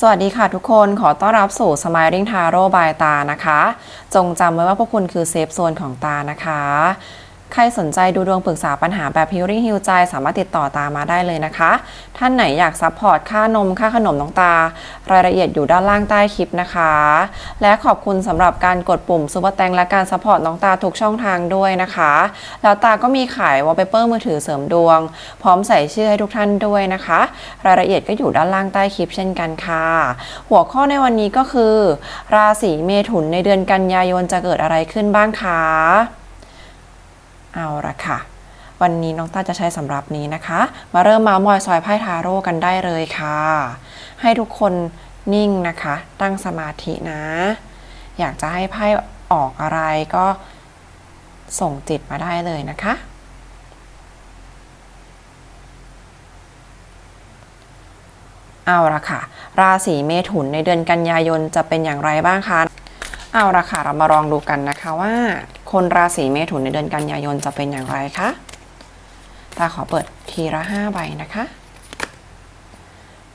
สวัสดีค่ะทุกคนขอต้อนรับสู่ Smiling Tarot by ตานะคะ จงจำไว้ว่าพวกคุณคือเซฟโซนของตานะคะ ใครสนใจดูดวงปรึกษาปัญหาแบบ Healing Heal ใจสามารถติดต่อตามาได้เลยนะคะ ท่านไหนอยากซัพพอร์ตค่านมค่าขนมน้องตา รายละเอียดอยู่ด้านล่างใต้คลิปนะคะ และขอบคุณสำหรับการกดปุ่มซุปเปอร์แตงและการซัพพอร์ตน้องตาทุกช่องทางด้วยนะคะ แล้วตาก็มีขายวอลเปเปอร์มือถือเสริมดวง พร้อมใส่ชื่อให้ทุกท่านด้วยนะคะ รายละเอียดก็อยู่ด้านล่างใต้คลิปเช่นกันค่ะ หัวข้อในวันนี้ก็คือ ราศีเมถุนในเดือนกันยายนจะเกิดอะไรขึ้นบ้างคะ เอาละค่ะ วันนี้น้องต้าจะใช้สำหรับนี้นะคะ มาเริ่มมามอยซอยไพ่ทาโร่กันได้เลยค่ะ ให้ทุกคนนิ่งนะคะ ตั้งสมาธินะ อยากจะให้ไพ่ออกอะไรก็ส่งจิตมาได้เลยนะคะ เอาละค่ะ ราศีเมถุนในเดือนกันยายนจะเป็นอย่างไรบ้างคะ เอาละค่ะ เรามาลองดูกันนะคะว่า คนราศีเมถุนในเดือนกันยายนจะเป็นอย่างไรคะตาขอเปิดทีละห้าใบนะคะ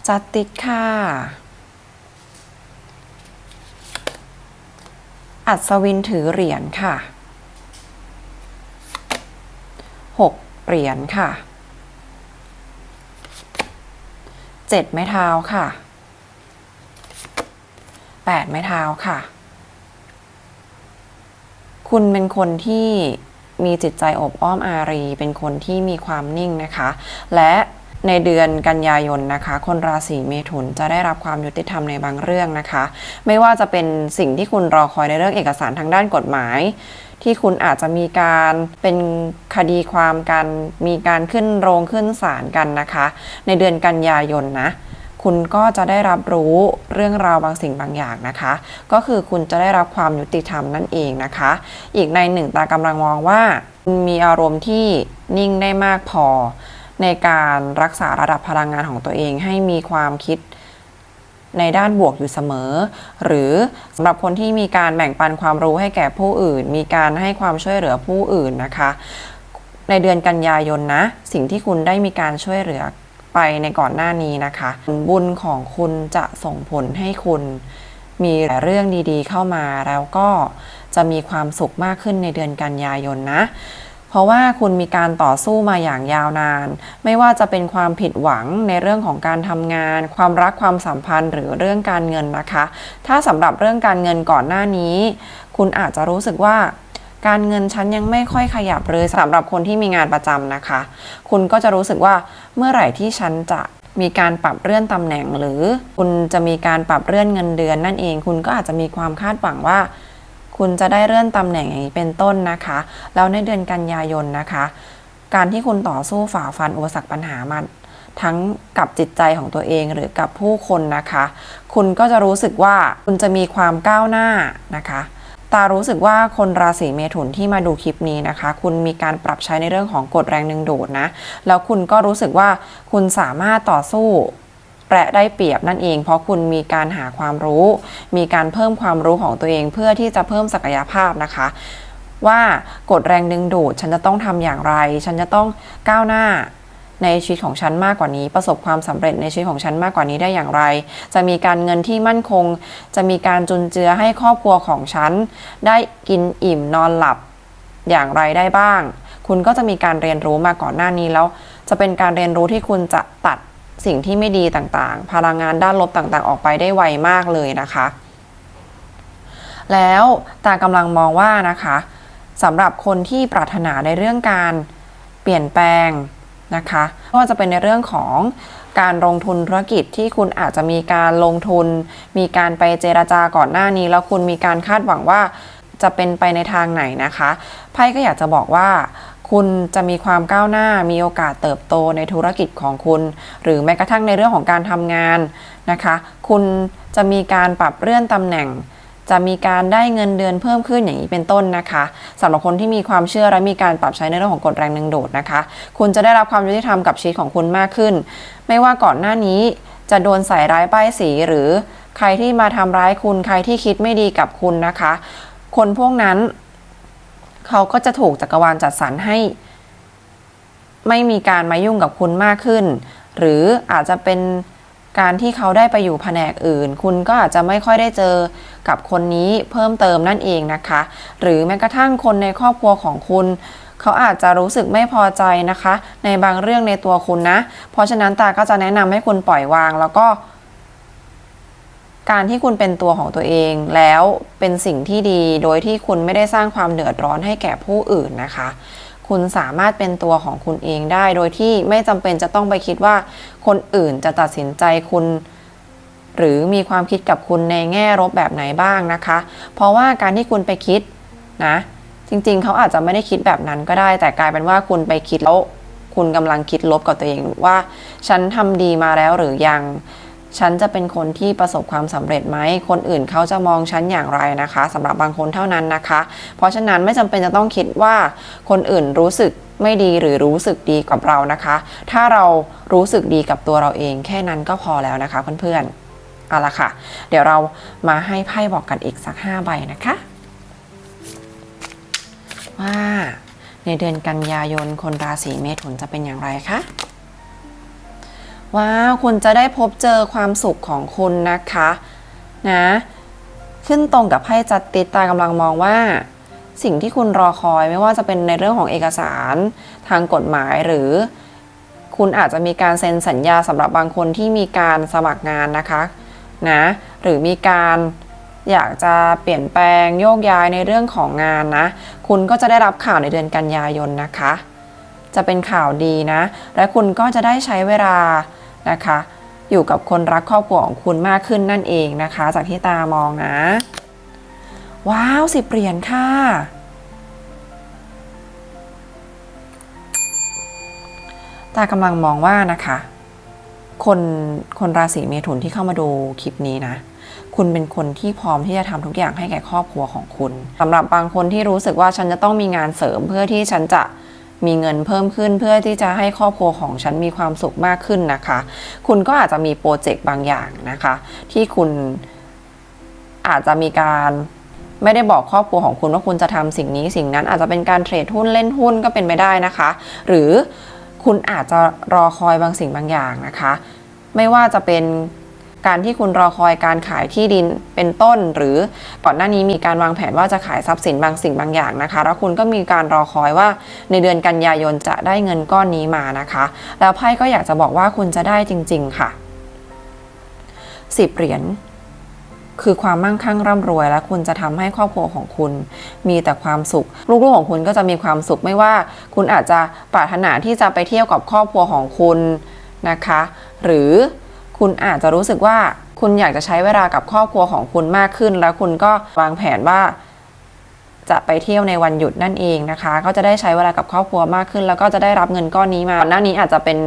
จัดติดค่ะ อัศวินถือเหรียญค่ะหกเหรียญค่ะเจ็ดไม้เท้าค่ะแปดไม้เท้าค่ะ คุณเป็นคนที่มีจิตใจอบอ้อมอารี เป็นคนที่มีความนิ่งนะคะ และในเดือนกันยายนนะคะ คนราศีเมถุนจะได้รับความยุติธรรมในบางเรื่องนะคะ ไม่ว่าจะเป็นสิ่งที่คุณรอคอยในเรื่องเอกสารทางด้านกฎหมาย ที่คุณอาจจะมีการเป็นคดีความกัน มีการขึ้นโรงขึ้นศาลกันนะคะ ในเดือนกันยายนนะ คุณก็จะได้รับรู้เรื่องราวบางสิ่งบางอย่างนะคะ ก็คือคุณจะได้รับความยุติธรรมนั่นเองนะคะ อีกในหนึ่งตากำลังมองว่าคุณมีอารมณ์ที่นิ่งได้มากพอ ในการรักษาระดับพลังงานของตัวเองให้มีความคิดในด้านบวกอยู่เสมอ หรือสำหรับคนที่มีการแบ่งปันความรู้ให้แก่ผู้อื่น มีการให้ความช่วยเหลือผู้อื่นนะคะ ในเดือนกันยายนนะ สิ่งที่คุณได้มีการช่วยเหลือ ไปในก่อนหน้านี้นะคะ บุญของคุณจะส่งผลให้คุณมีแต่เรื่องดีๆเข้ามาแล้วก็จะมีความสุขมากขึ้นในเดือนกันยายนนะ เพราะว่าคุณมีการต่อสู้มาอย่างยาวนาน ไม่ว่าจะเป็นความผิดหวังในเรื่องของการทำงาน ความรักความสัมพันธ์หรือเรื่องการเงินนะคะ ถ้าสำหรับเรื่องการเงินก่อนหน้านี้ คุณอาจจะรู้สึกว่า การเงินฉันยังไม่ค่อยขยับเลยสำหรับคนที่มีงานประจำนะคะ คุณก็จะรู้สึกว่าเมื่อไหร่ที่ฉันจะมีการปรับเลื่อนตำแหน่ง หรือคุณจะมีการปรับเลื่อนเงินเดือนนั่นเอง คุณก็อาจจะมีความคาดหวังว่า คุณจะได้เลื่อนตำแหน่งอย่างนี้เป็นต้นนะคะ แล้วในเดือนกันยายนนะคะ การที่คุณต่อสู้ฝ่าฟันอุปสรรคปัญหามาทั้งกับจิตใจของตัวเองหรือกับผู้คนนะคะ คุณก็จะรู้สึกว่าคุณจะมีความก้าวหน้านะคะ ตารู้สึกว่าคนราศีเมถุนที่มาดูคลิปนี้นะคะ คุณมีการปรับใช้ในเรื่องของกฎแรงดึงดูดนะ แล้วคุณก็รู้สึกว่าคุณสามารถต่อสู้แปะได้เปรียบนั่นเอง เพราะคุณมีการหาความรู้ มีการเพิ่มความรู้ของตัวเอง เพื่อที่จะเพิ่มศักยภาพนะคะ ว่ากฎแรงดึงดูด ฉันจะต้องทำอย่างไร ฉันจะต้องก้าวหน้า ในชีวิตของฉันมากกว่านี้ ประสบความสำเร็จในชีวิตของฉันมากกว่านี้ได้อย่างไร จะมีการเงินที่มั่นคง จะมีการจุนเจือให้ครอบครัวของฉัน ได้กินอิ่มนอนหลับอย่างไรได้บ้าง คุณก็จะมีการเรียนรู้มาก่อนหน้านี้แล้ว จะเป็นการเรียนรู้ที่คุณจะตัดสิ่งที่ไม่ดีต่างๆ พลังงานด้านลบต่างๆ ออกไปได้ไวมากเลยนะคะ แล้วตากำลังมองว่านะคะสำหรับคนที่ปรารถนาในเรื่องการเปลี่ยนแปลง นะคะไม่ว่าจะเป็นในเรื่องของการลงทุนธุรกิจที่คุณอาจจะมีการลงทุน มีการไปเจราจาก่อนหน้านี้ แล้วคุณมีการคาดหวังว่าจะเป็นไปในทางไหนนะคะไพ่ก็อยากจะบอกว่าคุณจะมีความก้าวหน้า มีโอกาสเติบโตในธุรกิจของคุณ หรือแม้กระทั่งในเรื่องของการทำงานนะคะ คุณจะมีการปรับเลื่อนตำแหน่ง จะมีการได้เงินเดือนเพิ่มขึ้นอย่างนี้เป็นต้นนะคะสำหรับคนที่มีความเชื่อและมีการปรับใช้ในเรื่องของกฎแรงดึงดูดนะคะ คุณจะได้รับความยุติธรรมกับชีวิตของคุณมากขึ้น ไม่ว่าก่อนหน้านี้จะโดนใส่ร้ายป้ายสีหรือใครที่มาทำร้ายคุณใครที่คิดไม่ดีกับคุณนะคะ คนพวกนั้น เขาก็จะถูกจักรวาลจัดสรรให้ ไม่มีการมายุ่งกับคุณมากขึ้น หรืออาจจะเป็นการที่เขาได้ไปอยู่แผนกอื่น คุณก็อาจจะไม่ค่อยได้เจอ กับคนนี้เพิ่มเติมนั่นเองนะคะ หรือแม้กระทั่งคนในครอบครัวของคุณ เขาอาจจะรู้สึกไม่พอใจนะคะ ในบางเรื่องในตัวคุณนะ เพราะฉะนั้นตาก็จะแนะนำให้คุณปล่อยวางแล้วก็การที่คุณเป็นตัวของตัวเองแล้วเป็นสิ่งที่ดีโดยที่คุณไม่ได้สร้างความเดือดร้อนให้แก่ผู้อื่นนะคะ คุณสามารถเป็นตัวของคุณเองได้ โดยที่ไม่จำเป็นจะต้องไปคิดว่าคนอื่นจะตัดสินใจคุณ หรือมีความคิดกับคุณในแง่ลบแบบไหนบ้างนะคะ เพราะว่าการที่คุณไปคิดนะ จริงๆ เขาอาจจะไม่ได้คิดแบบนั้นก็ได้ แต่กลายเป็นว่าคุณไปคิดแล้วคุณกำลังคิดลบกับตัวเองว่า ฉันทำดีมาแล้วหรือยัง ฉันจะเป็นคนที่ประสบความสำเร็จไหม คนอื่นเขาจะมองฉันอย่างไรนะคะสำหรับบางคนเท่านั้นนะคะ เพราะฉะนั้นไม่จำเป็นจะต้องคิดว่าคนอื่นรู้สึกไม่ดีหรือรู้สึกดีกับเรานะคะ ถ้าเรารู้สึกดีกับตัวเราเองแค่นั้นก็พอแล้วนะคะเพื่อนๆ เอาละค่ะ เดี๋ยวเรามาให้ไพ่บอกกันอีกสัก 5 ใบนะคะ ว่าในเดือนกันยายนคนราศีเมถุนจะเป็นอย่างไรคะว้าวคุณจะได้พบเจอความสุขของคุณนะคะนะขึ้นตรงกับไพ่จัดติดตากำลังมองว่า สิ่งที่คุณรอคอยไม่ว่าจะเป็นในเรื่องของเอกสารทางกฎหมายหรือ คุณอาจจะมีการเซ็นสัญญาสำหรับบางคนที่มีการสมัครงานนะคะ นะหรือมีการอยากจะเปลี่ยนแปลงโยกย้ายในเรื่องของงานนะ คุณก็จะได้รับข่าวในเดือนกันยายนนะคะ จะเป็นข่าวดีนะ และคุณก็จะได้ใช้เวลานะคะ อยู่กับคนรักครอบครัวของคุณมากขึ้นนั่นเองนะคะ จากที่ตามองนะ ว้าวสิเหรียญค่ะตากำลังมองว่านะคะ คนคนราศีเมถุนที่เข้ามาดูคลิปนี้นะ คุณเป็นคนที่พร้อมที่จะทำทุกอย่างให้แก่ครอบครัวของคุณสำหรับบางคนที่รู้สึกว่าฉันจะต้องมีงานเสริมเพื่อที่ฉันจะมีเงินเพิ่มขึ้นเพื่อที่จะให้ครอบครัวของฉันมีความสุขมากขึ้นนะคะ คุณก็อาจจะมีโปรเจกต์บางอย่างนะคะ ที่คุณอาจจะมีการไม่ได้บอกครอบครัวของคุณว่าคุณจะทำสิ่งนี้สิ่งนั้นอาจจะเป็นการเทรดหุ้นเล่นหุ้นก็เป็นไปได้นะคะ หรือ คุณอาจจะรอคอยบางสิ่งบางอย่างนะคะ ไม่ว่าจะเป็นการที่คุณรอคอยการขายที่ดินเป็นต้น หรือก่อนหน้านี้มีการวางแผนว่าจะขายทรัพย์สินบางสิ่งบางอย่างนะคะ แล้วคุณก็มีการรอคอยว่าในเดือนกันยายนจะได้เงินก้อนนี้มานะคะ แล้วไพ่ก็อยากจะบอกว่าคุณจะได้จริง ๆ ค่ะสิบเหรียญ คือความมั่งคั่งร่ำรวย และคุณจะทำให้ครอบครัวของคุณ มีแต่ความสุข ลูกๆของคุณก็จะมีความสุขไม่ว่า คุณอาจจะปรารถนาที่จะไปเที่ยวกับครอบครัวของคุณนะคะ หรือคุณอาจจะรู้สึกว่าคุณอยากจะใช้เวลากับครอบครัวของคุณมากขึ้น แล้วคุณก็วางแผนว่าจะไปเที่ยวในวันหยุดนั่นเองนะคะ ก็จะได้ใช้เวลากับครอบครัวมากขึ้น แล้วก็จะได้รับเงินก้อนนี้มาก่อนหน้านี้อาจจะเป็น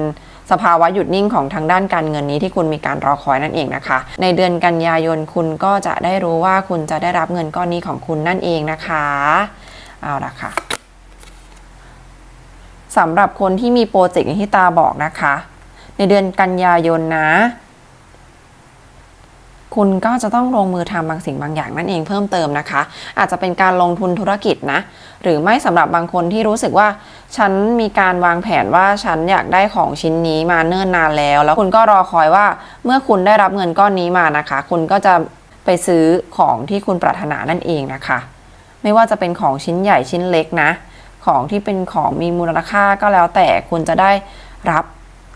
สภาวะหยุดนิ่งของทางด้านการเงินนี้ที่คุณมีการรอคอยนั่นเองนะคะ ในเดือนกันยายนคุณก็จะได้รู้ว่าคุณจะได้รับเงินก้อนนี้ของคุณนั่นเองนะคะเอาละค่ะสำหรับคนที่มีโปรเจกต์อย่างที่ตาบอกนะคะ ในเดือนกันยายนนะ คุณก็จะต้องลงมือทำบางสิ่งบางอย่างนั่นเองเพิ่มเติมนะคะ อาจจะเป็นการลงทุนธุรกิจนะ หรือไม่สำหรับบางคนที่รู้สึกว่า ฉันมีการวางแผนว่าฉันอยากได้ของชิ้นนี้มาเนิ่นนานแล้ว แล้วคุณก็รอคอยว่าเมื่อคุณได้รับเงินก้อนนี้มานะคะ คุณก็จะไปซื้อของที่คุณปรารถนานั่นเองนะคะ ไม่ว่าจะเป็นของชิ้นใหญ่ชิ้นเล็กนะ ของที่เป็นของมีมูลค่าก็แล้วแต่คุณจะได้รับ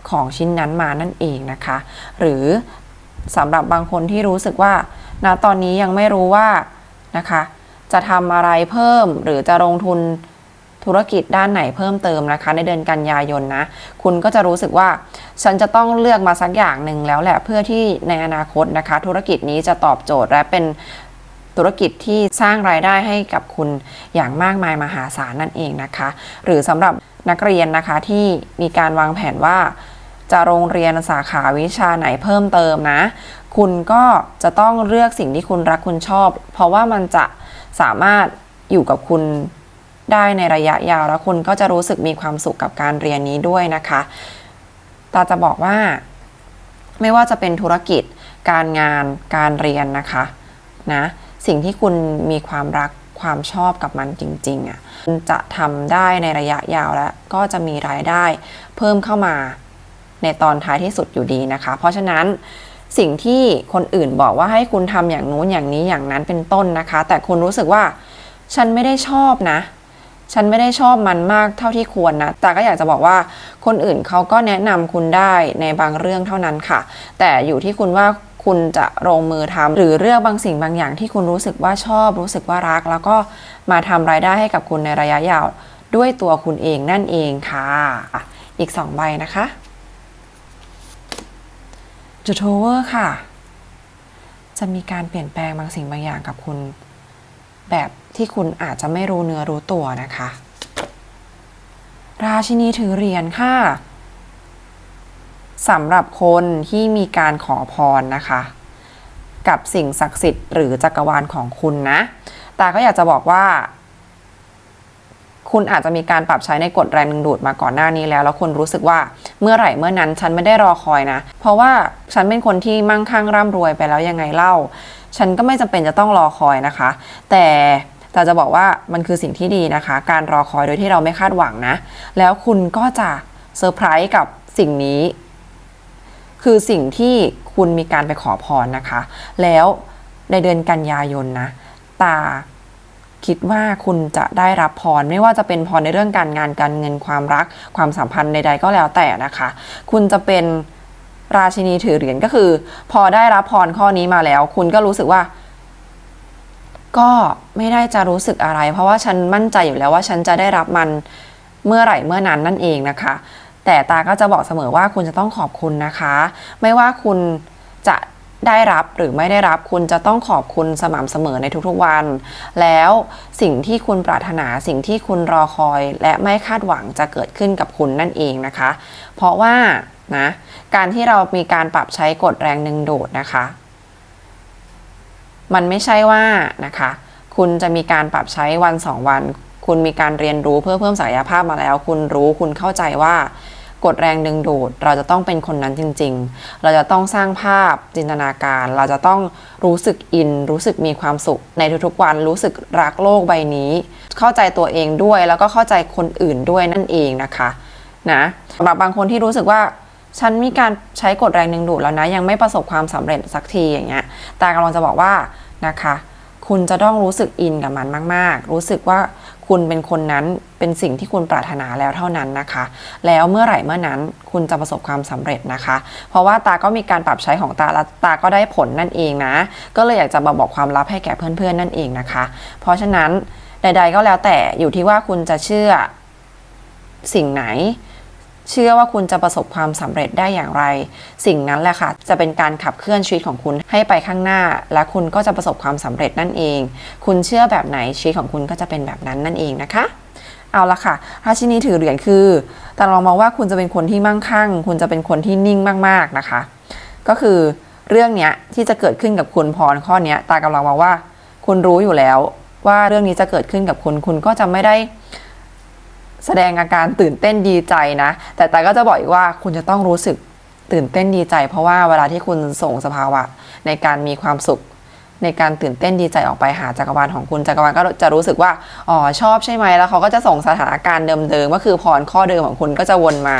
ของชิ้นนั้นมานั่นเองนะคะ หรือ สำหรับบางคนที่รู้สึกว่าณตอนนี้ยังไม่รู้ว่านะคะ จะทำอะไรเพิ่มหรือจะลงทุนธุรกิจด้านไหนเพิ่มเติมนะคะ ในเดือนกันยายนนะ คุณก็จะรู้สึกว่า ฉันจะต้องเลือกมาสักอย่างหนึ่งแล้วแหละเพื่อที่ในอนาคตนะคะ ธุรกิจนี้จะตอบโจทย์และเป็นธุรกิจที่สร้างรายได้ให้กับคุณอย่างมากมายมหาศาลนั่นเองนะคะ หรือสำหรับนักเรียนนะคะที่มีการวางแผนว่า จะโรงเรียนสาขาวิชาไหนเพิ่มเติมนะ คุณก็จะต้องเลือกสิ่งที่คุณรักคุณชอบ เพราะว่ามันจะสามารถอยู่กับคุณได้ในระยะยาวแล้วคุณก็จะรู้สึกมีความสุขกับการเรียนนี้ด้วยนะคะตาจะบอกว่า ไม่ว่าจะเป็นธุรกิจ การงาน การเรียนนะคะนะสิ่งที่คุณมีความรักความชอบกับมันจริงๆอะจะทำได้ในระยะยาวและก็จะมีรายได้เพิ่มเข้ามา ในตอนท้ายที่สุดอยู่ดีนะคะ เพราะฉะนั้นสิ่งที่คนอื่นบอกว่าให้คุณทำอย่างนู้นอย่างนี้อย่างนั้นเป็นต้นนะคะ แต่คุณรู้สึกว่าฉันไม่ได้ชอบนะ ฉันไม่ได้ชอบมันมากเท่าที่ควรนะ แต่ก็อยากจะบอกว่าคนอื่นเขาก็แนะนำคุณได้ในบางเรื่องเท่านั้นค่ะ แต่อยู่ที่คุณว่าคุณจะลงมือทำหรือเลือกบางสิ่งบางอย่างที่คุณรู้สึกว่าชอบ รู้สึกว่ารัก แล้วก็มาทำรายได้ให้กับคุณในระยะยาวด้วยตัวคุณเองนั่นเองค่ะอะอีกสองใบนะคะ จูโทเวอร์ค่ะ จะมีการเปลี่ยนแปลงบางสิ่งบางอย่างกับคุณ แบบที่คุณอาจจะไม่รู้เนื้อรู้ตัวนะคะ ราชินีถือเหรียญค่ะสำหรับคนที่มีการขอพรนะคะ กับสิ่งศักดิ์สิทธิ์หรือจักรวาลของคุณนะ แต่ก็อยากจะบอกว่า คุณอาจจะมีการปรับใช้ในกฎแรงดึงดูดมาก่อนหน้านี้แล้ว แล้วคุณรู้สึกว่าเมื่อไหร่เมื่อนั้นฉันไม่ได้รอคอยนะ เพราะว่าฉันเป็นคนที่มั่งคั่งร่ำรวยไปแล้วยังไงเล่า ฉันก็ไม่จำเป็นจะต้องรอคอยนะคะ แต่แต่จะบอกว่ามันคือสิ่งที่ดีนะคะ การรอคอยโดยที่เราไม่คาดหวังนะ แล้วคุณก็จะเซอร์ไพรส์กับสิ่งนี้ คือสิ่งที่คุณมีการไปขอพรนะคะ แล้วในเดือนกันยายนนะ ตา คิดว่าคุณจะได้รับพรไม่ว่าจะเป็นพรในเรื่องการงานการเงินความรัก ความสัมพันธ์ใด ๆ ก็แล้วแต่นะคะ คุณจะเป็นราชินีถือเหรียญก็คือ พอได้รับพรข้อนี้มาแล้ว คุณก็รู้สึกว่า ก็ไม่ได้จะรู้สึกอะไร เพราะว่าฉันมั่นใจอยู่แล้วว่าฉันจะได้รับมันเมื่อไหร่เมื่อนั้นนั่นเองนะคะ แต่ตาก็จะบอกเสมอว่าคุณจะต้องขอบคุณนะคะ ไม่ว่าคุณจะ ได้รับหรือไม่ได้รับคุณจะต้องขอบคุณสม่ำเสมอในทุกๆวัน แล้วสิ่งที่คุณปรารถนาสิ่งที่คุณรอคอย และไม่คาดหวังจะเกิดขึ้นกับคุณนั่นเองนะคะ เพราะว่านะการที่เรามีการปรับใช้กฎแรงดึงดูดนะคะ มันไม่ใช่ว่านะคะ คุณจะมีการปรับใช้วันสองวัน คุณมีการเรียนรู้เพื่อเพิ่มศักยภาพมาแล้ว คุณรู้คุณเข้าใจว่า กฎแรงดึงดูด เราจะต้องเป็นคนนั้นจริง ๆ เราจะต้องสร้างภาพจินตนาการ เราจะต้องรู้สึกอิน รู้สึกมีความสุข ในทุกๆวันรู้สึกรักโลกใบนี้ เข้าใจตัวเองด้วยแล้วก็เข้าใจคนอื่นด้วยนั่นเองนะคะนะสำหรับบางคนที่รู้สึกว่าฉันมีการใช้กฎแรงดึงดูดแล้วนะ ยังไม่ประสบความสำเร็จสักทีอย่างเงี้ยตากำลังจะบอกว่านะคะ คุณจะต้องรู้สึกอินกับมันมาก ๆ รู้สึกว่า คุณเป็นคนนั้นเป็นสิ่งที่คุณปรารถนาแล้วเท่านั้นนะคะ แล้วเมื่อไหร่เมื่อนั้นคุณจะประสบความสำเร็จนะคะ เพราะว่าตาก็มีการปรับใช้ของตาและตาก็ได้ผลนั่นเองนะ ก็เลยอยากจะมาบอกความลับให้แก่เพื่อนๆนั่นเองนะคะ เพราะฉะนั้นใด ๆ ก็แล้วแต่อยู่ที่ว่าคุณจะเชื่อสิ่งไหน เชื่อว่าคุณจะประสบความสำเร็จได้อย่างไร สิ่งนั้นแหละค่ะ จะเป็นการขับเคลื่อนชีวิตของคุณให้ไปข้างหน้า และคุณก็จะประสบความสำเร็จนั่นเอง คุณเชื่อแบบไหนชีวิตของคุณก็จะเป็นแบบนั้นนั่นเองนะคะเอาละค่ะราชินีถือเหรียญคือ แต่เรามองว่าคุณจะเป็นคนที่มั่งคั่ง คุณจะเป็นคนที่นิ่งมาก ๆนะคะ ก็คือเรื่องเนี้ยที่จะเกิดขึ้นกับคุณพรข้อนี้ตากำลังมองว่า คุณรู้อยู่แล้วว่าเรื่องนี้จะเกิดขึ้นกับคุณ คุณก็จะไม่ได้ แสดงอาการตื่นเต้นดีใจนะ แต่แต่ก็จะบอกอีกว่าคุณจะต้องรู้สึกตื่นเต้นดีใจ เพราะว่าเวลาที่คุณส่งสภาวะในการมีความสุข ในการตื่นเต้นดีใจออกไปหาจักรวาลของคุณจักรวาลก็จะรู้สึกว่าอ๋อชอบใช่ไหมแล้วเขาก็จะส่งสถานการณ์เดิมๆก็คือพรข้อเดิมของคุณก็จะวนมา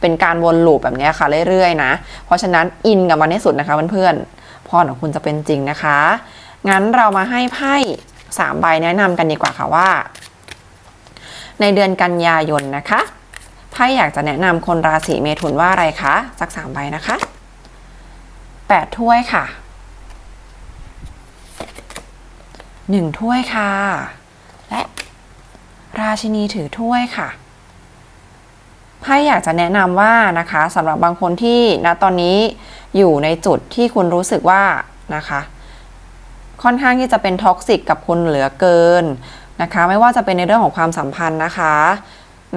เป็นการวนลูปแบบนี้ค่ะเรื่อยๆนะ เพราะฉะนั้นอินกับมันที่สุดนะคะเพื่อนๆพรของคุณจะเป็นจริงนะคะ งั้นเรามาให้ไพ่สามใบแนะนำกันดีกว่าค่ะว่า ในเดือนกันยายนนะคะไพ่อยากจะแนะนำคนราศีเมถุนว่าอะไรคะ สักสามใบนะคะแปดถ้วยค่ะหนึ่งถ้วยค่ะ และราชินีถือถ้วยค่ะไพ่อยากจะแนะนำว่านะคะสำหรับบางคนที่ณตอนนี้อยู่ในจุดที่คุณรู้สึกว่านะคะ ค่อนข้างที่จะเป็นท็อกซิกกับคุณเหลือเกิน นะคะไม่ว่าจะเป็นในเรื่องของความสัมพันธ์นะคะ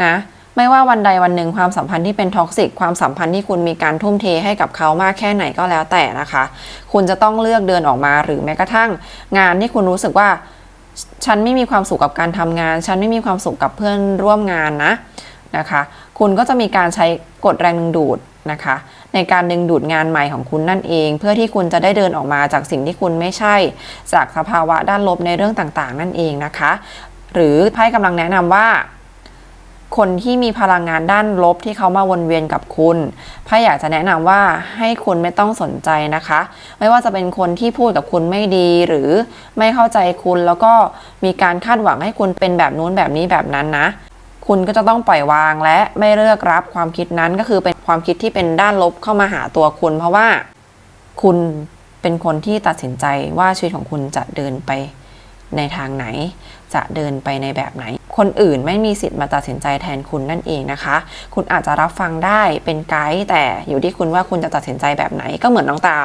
นะไม่ว่าวันใดวันหนึ่งความสัมพันธ์ที่เป็นท็อกซิกความสัมพันธ์ที่คุณมีการทุ่มเทให้กับเขามากแค่ไหนก็แล้วแต่นะคะ คุณจะต้องเลือกเดินออกมาหรือแม้กระทั่ง งานที่คุณรู้สึกว่า ฉันไม่มีความสุขกับการทำงาน ฉันไม่มีความสุขกับเพื่อนร่วมงานนะนะคะ คุณก็จะมีการใช้กฎแรงดึงดูดนะคะ ในการดึงดูดงานใหม่ของคุณนั่นเอง เพื่อที่คุณจะได้เดินออกมาจากสิ่งที่คุณไม่ใช่ จากสภาวะด้านลบในเรื่องต่างๆ นั่นเองนะคะ หรือไพ่กำลังแนะนำว่าคนที่มีพลังงานด้านลบที่เขามาวนเวียนกับคุณไพ่อยากจะแนะนำว่าให้คุณไม่ต้องสนใจนะคะ ไม่ว่าจะเป็นคนที่พูดกับคุณไม่ดีหรือไม่เข้าใจคุณแล้วก็มีการคาดหวังให้คุณเป็นแบบนู้นแบบนี้แบบนั้นนะ คุณก็จะต้องปล่อยวางและไม่เลือกรับความคิดนั้นก็คือเป็นความคิดที่เป็นด้านลบเข้ามาหาตัวคุณ เพราะว่าคุณเป็นคนที่ตัดสินใจว่าชีวิตของคุณจะเดินไปในทางไหน จะเดินไปในแบบไหน คนอื่นไม่มีสิทธิ์มาตัดสินใจแทนคุณนั่นเองนะคะ คุณอาจจะรับฟังได้เป็นไกด์แต่อยู่ที่คุณว่าคุณจะตัดสินใจแบบไหนก็เหมือนน้องตา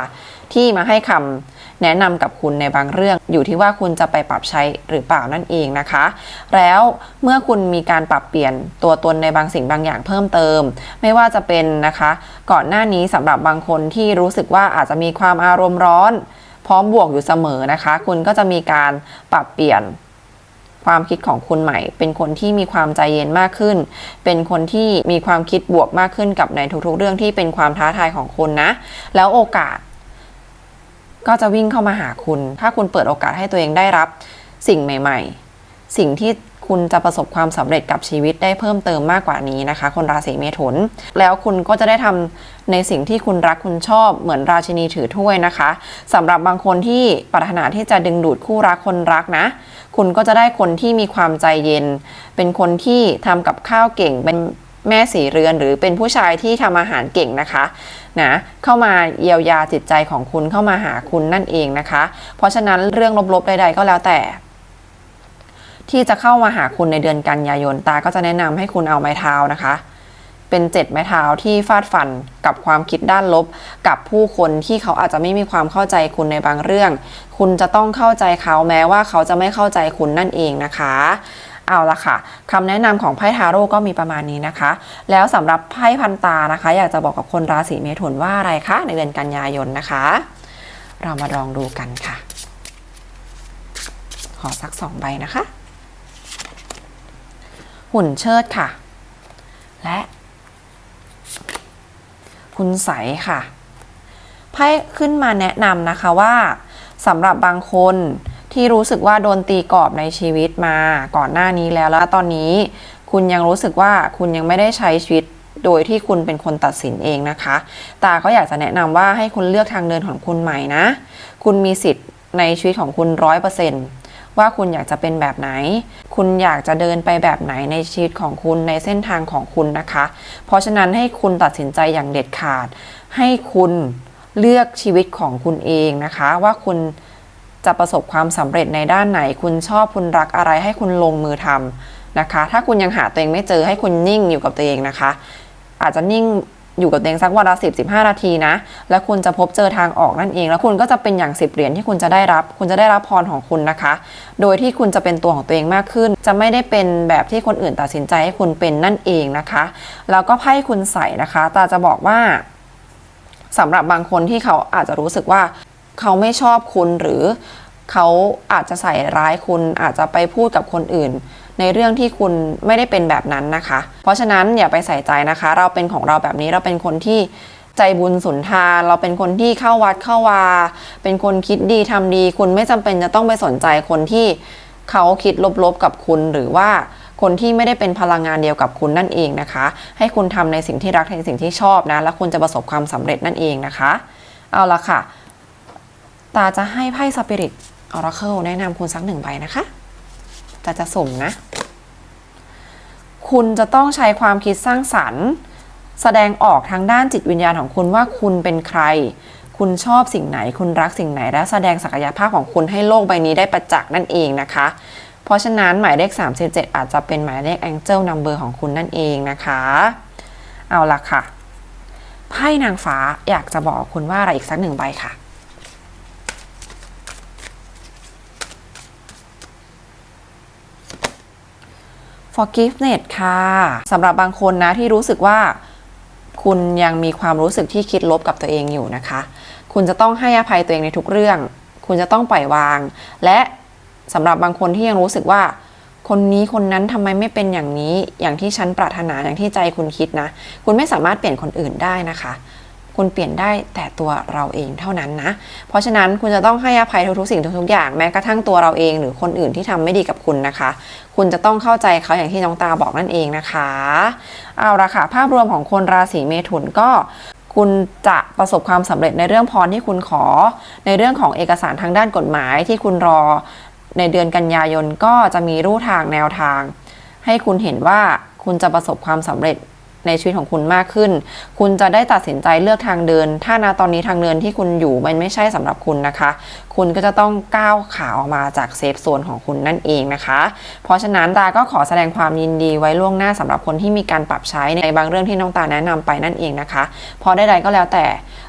ที่มาให้คำแนะนำกับคุณในบางเรื่อง อยู่ที่ว่าคุณจะไปปรับใช้หรือเปล่านั่นเองนะคะ แล้วเมื่อคุณมีการปรับเปลี่ยนตัวตนในบางสิ่งบางอย่างเพิ่มเติม ไม่ว่าจะเป็นนะคะ ก่อนหน้านี้สำหรับบางคนที่รู้สึกว่าอาจจะมีความอารมณ์ร้อน พร้อมบวกอยู่เสมอนะคะ คุณก็จะมีการปรับเปลี่ยนความคิดของคุณใหม่ เป็นคนที่มีความใจเย็นมากขึ้น เป็นคนที่มีความคิดบวกมากขึ้นกับในทุกๆ เรื่องที่เป็นความท้าทายของคุณนะ แล้วโอกาส ก็จะวิ่งเข้ามาหาคุณ ถ้าคุณเปิดโอกาสให้ตัวเองได้รับสิ่งใหม่ ๆ สิ่งที่คุณจะประสบความสำเร็จกับชีวิตได้เพิ่มเติมมากกว่านี้นะคะ คนราศีเมถุน แล้วคุณก็จะได้ทำในสิ่งที่คุณรักคุณชอบเหมือนราชินีถือถ้วยนะคะสำหรับบางคนที่ปรารถนาที่จะดึงดูดคู่รักคนรักนะ คุณก็จะได้คนที่มีความใจเย็น เป็นคนที่ทำกับข้าวเก่งเป็น แม่สีเรือนหรือเป็นผู้ชายที่ทำอาหารเก่งนะคะนะเข้ามาเยียวยาจิตใจของคุณเข้ามาหาคุณนั่นเองนะคะ เพราะฉะนั้นเรื่องลบๆใดๆก็แล้วแต่ ที่จะเข้ามาหาคุณในเดือนกันยายนตาก็จะแนะนำให้คุณเอาไม้เท้านะคะเป็นเจ็ดไม้เท้าที่ฟาดฟันกับความคิดด้านลบ กับผู้คนที่เขาอาจจะไม่มีความเข้าใจคุณในบางเรื่อง คุณจะต้องเข้าใจเขาแม้ว่าเขาจะไม่เข้าใจคุณนั่นเองนะคะ เอาละค่ะคำแนะนำของไพ่ทาโร่ก็มีประมาณนี้นะคะ แล้วสำหรับไพ่พันตานะคะ อยากจะบอกกับคนราศีเมถุนว่าอะไรคะในเดือนกันยายนนะคะ เรามาลองดูกันค่ะ ขอสักสองใบนะคะ หุ่นเชิดค่ะ และ คุณใสค่ะไพ่ขึ้นมาแนะนำนะคะว่าสำหรับบางคน ที่รู้สึกว่าโดนตีกรอบในชีวิตมาก่อนหน้านี้แล้วแล้วตอนนี้ คุณยังรู้สึกว่าคุณยังไม่ได้ใช้ชีวิตโดยที่คุณเป็นคนตัดสินเองนะคะ ตาก็อยากจะแนะนำว่าให้คุณเลือกทางเดินของคุณใหม่นะ คุณมีสิทธิ์ในชีวิตของคุณร้อยเปอร์เซ็นต์ว่าคุณอยากจะเป็นแบบไหน คุณอยากจะเดินไปแบบไหนในชีวิตของคุณในเส้นทางของคุณนะคะ เพราะฉะนั้นให้คุณตัดสินใจอย่างเด็ดขาด ให้คุณเลือกชีวิตของคุณเองนะคะ ว่าคุณ จะประสบความสำเร็จในด้านไหน คุณชอบคุณรักอะไรให้คุณลงมือทำนะคะ ถ้าคุณยังหาตัวเองไม่เจอให้คุณนิ่งอยู่กับตัวเองนะคะ อาจจะนิ่งอยู่กับตัวเองสักวันละสิบสิบห้านาทีนะ แล้วคุณจะพบเจอทางออกนั่นเอง แล้วคุณก็จะเป็นอย่างสิบเหรียญที่คุณจะได้รับ คุณจะได้รับพรของคุณนะคะ โดยที่คุณจะเป็นตัวของตัวเองมากขึ้น จะไม่ได้เป็นแบบที่คนอื่นตัดสินใจให้คุณเป็นนั่นเองนะคะ แล้วก็ไพ่คุณใส่นะคะ ตาจะบอกว่าสำหรับบางคนที่เขาอาจจะรู้สึกว่า เขาไม่ชอบคุณหรือเขาอาจจะใส่ร้ายคุณอาจจะไปพูดกับคนอื่น ในเรื่องที่คุณไม่ได้เป็นแบบนั้นนะคะ เพราะฉะนั้นอย่าไปใส่ใจนะคะ เราเป็นของเราแบบนี้เราเป็นคนที่ใจบุญสุนทานเราเป็นคนที่เข้าวัดเข้าวา เป็นคนคิดดีทำดี คุณไม่จำเป็นจะต้องไปสนใจคนที่เขาคิดลบๆกับคุณหรือว่าคนที่ไม่ได้เป็นพลังงานเดียวกับคุณนั่นเองนะคะ ให้คุณทำในสิ่งที่รักในสิ่งที่ชอบนะ แล้วคุณจะประสบความสำเร็จนั่นเองนะคะ เอาละค่ะ ตาจะให้ไพ่สปิริตออราเคิลแนะนำคุณสักหนึ่งใบนะคะตาจะสุ่มนะ คุณจะต้องใช้ความคิดสร้างสรรค์ แสดงออกทางด้านจิตวิญญาณของคุณว่าคุณเป็นใคร คุณชอบสิ่งไหน คุณรักสิ่งไหน และแสดงศักยภาพของคุณให้โลกใบนี้ได้ประจักษ์นั่นเองนะคะ เพราะฉะนั้นหมายเลข 37 อาจจะเป็นหมายเลข Angel Number ของคุณนั่นเองนะคะ เอาละค่ะไพ่นางฟ้าอยากจะบอกคุณว่าอะไรอีกสักหนึ่งใบค่ะ forgiveness ค่ะสำหรับบางคนนะที่รู้สึกว่าคุณยังมีความรู้สึกที่คิดลบกับตัวเองอยู่นะคะ คุณจะต้องให้อภัยตัวเองในทุกเรื่อง คุณจะต้องปล่อยวาง และสำหรับบางคนที่ยังรู้สึกว่า คนนี้คนนั้นทำไมไม่เป็นอย่างนี้ อย่างที่ฉันปรารถนาอย่างที่ใจคุณคิดนะ คุณไม่สามารถเปลี่ยนคนอื่นได้นะคะ คุณเปลี่ยนได้แต่ตัวเราเองเท่านั้นนะ เพราะฉะนั้นคุณจะต้องให้อภัยทุกๆสิ่งทุกๆอย่างแม้กระทั่งตัวเราเอง หรือคนอื่นที่ทำไม่ดีกับคุณนะคะ คุณจะต้องเข้าใจเขาอย่างที่น้องตาบอกนั่นเองนะคะ เอาละค่ะภาพรวมของคนราศีเมถุนก็คุณจะประสบความสำเร็จในเรื่องพรที่คุณขอ ในเรื่องของเอกสารทางด้านกฎหมายที่คุณรอ ในเดือนกันยายนก็จะมีรูทางแนวทาง ให้คุณเห็นว่าคุณจะประสบความสำเร็จ ในชีวิตของคุณมากขึ้น คุณจะได้ตัดสินใจเลือกทางเดิน ถ้านาตอนนี้ทางเดินที่คุณอยู่มันไม่ใช่สำหรับคุณนะคะ คุณก็จะต้องก้าวขาออกมาจากเซฟโซนของคุณนั่นเองนะคะ เพราะฉะนั้นตาก็ขอแสดงความยินดีไว้ล่วงหน้าสำหรับคนที่มีการปรับใช้ในบางเรื่องที่น้องตาแนะนำไปนั่นเองนะคะ เพราะใดๆก็แล้วแต่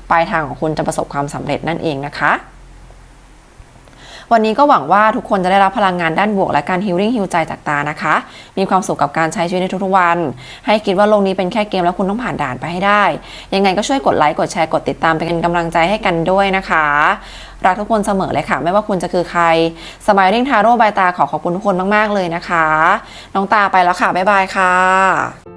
ปลายทางของคุณจะประสบความสำเร็จนั่นเองนะคะ วันนี้ก็หวังว่าทุกคนจะได้รับพลังงานด้านบวกและการฮิลลิ่งฮิลใจจากตานะคะ มีความสุขกับการใช้ชีวิตในทุกๆวัน ให้คิดว่าโลกนี้เป็นแค่เกมแล้วคุณต้องผ่านด่านไปให้ได้ ยังไงก็ช่วยกดไลค์กดแชร์กดติดตามเป็นกำลังใจให้กันด้วยนะคะรักทุกคนเสมอเลยค่ะ ไม่ว่าคุณจะคือใคร สมายริ่งทาโร่ใบาตาขอขอบคุณทุกคนมาก ๆ เลยนะคะ น้องตาไปแล้วค่ะ บ๊ายบายค่ะ